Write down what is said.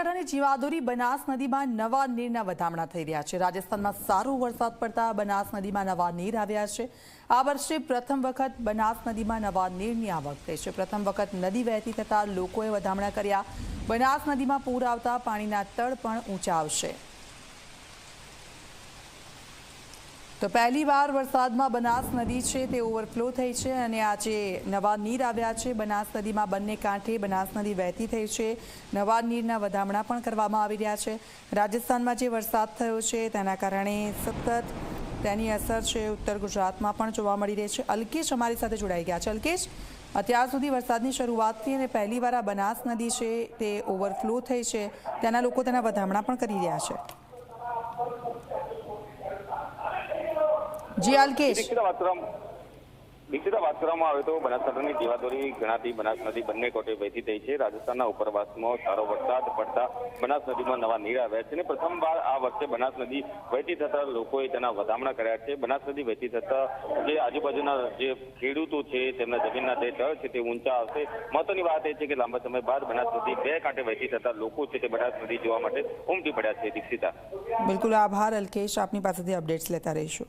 બનાસકાંઠાની જીવાદોરી બનાસ નદીમાં નવા નીરના વધામણા થઈ રહ્યા છે. રાજસ્થાનમાં સારો વરસાદ પડતા બનાસ નદીમાં નવા નીર આવ્યા છે. આ વર્ષે પ્રથમ વખત બનાસ નદીમાં નવા નીરની આવક થઈ છે. પ્રથમ વખત નદી વહેતી થતાં લોકોએ વધામણા કર્યા. બનાસ નદીમાં પૂર આવતા પાણીના તળ પણ ઊંચા આવશે. તો પહેલી વાર વરસાદમાં બનાસ નદી છે તે ઓવરફ્લો થઈ છે અને આજે નવા નીર આવ્યા છે. બનાસ નદીમાં બંને કાંઠે બનાસ નદી વહેતી થઈ છે. નવા નીરના વધામણા પણ કરવામાં આવી રહ્યા છે. રાજસ્થાનમાં જે વરસાદ થયો છે તેના કારણે સતત તેની અસર છે. ઉત્તર ગુજરાતમાં પણ જોવા મળી રહી છે. અલ્કેશ અમારી સાથે જોડાઈ ગયા છે. અલ્કેશ, અત્યાર સુધી વરસાદની શરૂઆતથી અને પહેલીવાર આ બનાસ નદી છે તે ઓવરફ્લો થઈ છે. ત્યાંના લોકો તેના વધામણા પણ કરી રહ્યા છે. જી અલ્કેશ. દીક્ષિતા વાત કરવામાં આવે તો બનાસકાંઠાની જીવાદોરી ગણાતી બનાસ નદી બંને કોટે વહેતી થઈ છે. રાજસ્થાનના ઉપરવાસમાં સારો વરસાદ પડતા બનાસ નદીમાં નવા નીર આવ્યા છે અને પ્રથમવાર આ વર્ષે બનાસ નદી વહેતી થતા લોકોએ તેના વધામણા કર્યા છે. બનાસ નદી વહેતી થતા જે આજુબાજુના જે ખેડૂતો છે તેમના જમીનના જે તળ છે તે ઊંચા આવશે. મહત્વની વાત એ છે કે લાંબા સમય બાદ બનાસ નદી બે કાંઠે વહેતી થતા લોકો છે તે બનાસ નદી જોવા માટે ઉમટી પડ્યા છે. દીક્ષિતા. બિલકુલ આભાર અલ્કેશ. આપની પાસેથી અપડેટ્સ લેતા રહીશું.